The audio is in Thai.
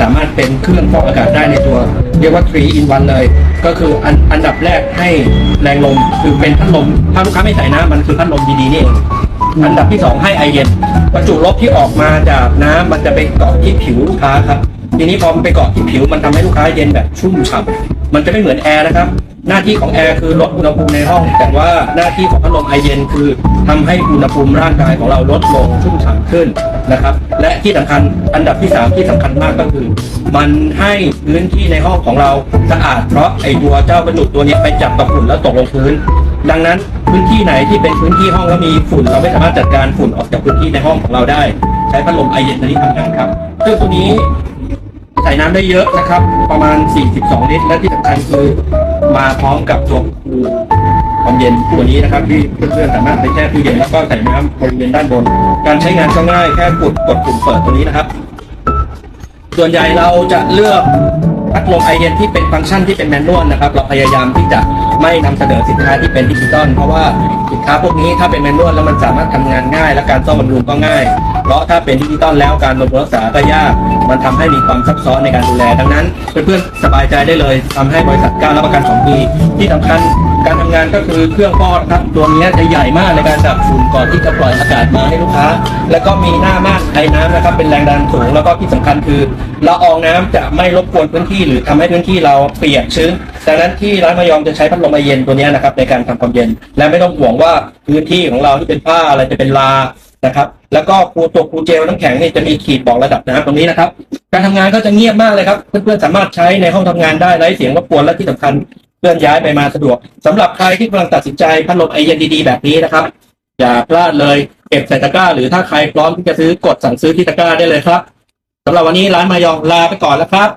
สามารถเป็นเครื่องฟอกอากาศได้ในตัว เรียกว่า 3 in 1 เลย ก็คืออันอันดับแรกให้แรงลมคือเป็นพัดลม ถ้าลูกค้าไม่ใส่น้ำมันคือพัดลมดีๆนี่เองอันดับที่สองให้ไอเย็นประจุลบที่ออกมาจากน้ำมันจะไปเกาะที่ผิวลูกค้าครับทีนี้พอมันไปเกาะที่ผิวมันทำให้ลูกค้าเย็นแบบชุ่มฉ่ำมันจะไม่เหมือนแอร์นะครับ หน้าที่ของแอร์คือลดอุณหภูมิในห้อง แต่ว่าหน้าที่ของพัดลมไอเย็นคือทำให้อุณหภูมิร่างกายของเราลดลงชุ่มฉ่ำขึ้นนะครับ และที่สำคัญอันดับที่สามที่สำคัญมากก็คือ มันให้พื้นที่ในห้องของเราสะอาดเพราะไอตัวเจ้ากระจุดตัวนี้ไปจับกับฝุ่นแล้วตกลงพื้น ดังนั้นพื้นที่ไหนที่เป็นพื้นที่ห้องแล้วมีฝุ่น เราไม่สามารถจัดการฝุ่นออกจากพื้นที่ในห้องของเราได้ ใช้พัดลมไอเย็นตัวนี้ทำงานครับเครื่องตัวนี้ใส่น้ำได้เยอะนะครับ ประมาณ 42 ลิตร และที่สำคัญคือ มาพร้อมกับตัวคูความเย็นตัวนี้นะครับที่เพื่อนๆสามารถไปแช่ตู้เย็นแล้วก็ใส่น้ำบริเวณด้านบน การใช้งานก็ง่ายแค่กดกดปุ่มเปิดตัวนี้นะครับ ส่วนใหญ่เราจะเลือกพัดลมไอเย็นที่เป็นฟังก์ชันที่เป็นแมนนวลนะครับ เราพยายามที่จะไม่นำเสนอสินค้าที่เป็นดิจิตอลเพราะว่าสินค้าพวกนี้ถ้าเป็นแมนนวลแล้วมันสามารถทำงานง่าย และการซ่อมบำรุงก็ง่าย เพราะถ้าเป็นดิจิตอลแล้วการบำรุงรักษาก็ยาก มันทำให้มีความซับซ้อนในการดูแล ดังนั้นเพื่อนๆสบายใจได้เลยทำให้บริษัทกล้ารับประกัน2ปี ที่สำคัญการทำงานก็คือเครื่องฟอกครับตัวนี้จะใหญ่มากในการดับฝุ่นก่อนที่จะปล่อยอากาศมาให้ลูกค้า แล้วก็มีหน้าม่านไอ้น้ำนะครับเป็นแรงดันสูงแล้วก็ที่สำคัญคือละอองน้ำจะไม่รบกวนพื้นที่ หรือทำให้พื้นที่เราเปียกชื้นดังนั้นที่ร้านมายอมจะใช้พัดลมไอเย็นตัวนี้นะครับในการทำความเย็น และไม่ต้องห่วงว่าพื้นที่ของเราที่เป็นผ้าอะไรจะเป็นลานะครับ แล้วก็ครูตัวครูเจลน้ำแข็งนี่จะมีขีดบอกระดับน้ำตรงนี้นะครับ การทำงานก็จะเงียบมากเลยครับ เพื่อนๆสามารถใช้ในห้องทำงานได้ไร้เสียงรบกวนและที่สำคัญเคลื่อนย้ายไปมาสะดวกสำหรับใครที่กำลังตัดสินใจพัดลมไอเย็นดีๆแบบนี้นะครับ อย่าพลาดเลยเก็บใส่ตะกร้า หรือถ้าใครพร้อมที่จะซื้อกดสั่งซื้อที่ตะกร้าได้เลยครับสำหรับวันนี้ร้านมายองลาไปก่อนแล้วครับ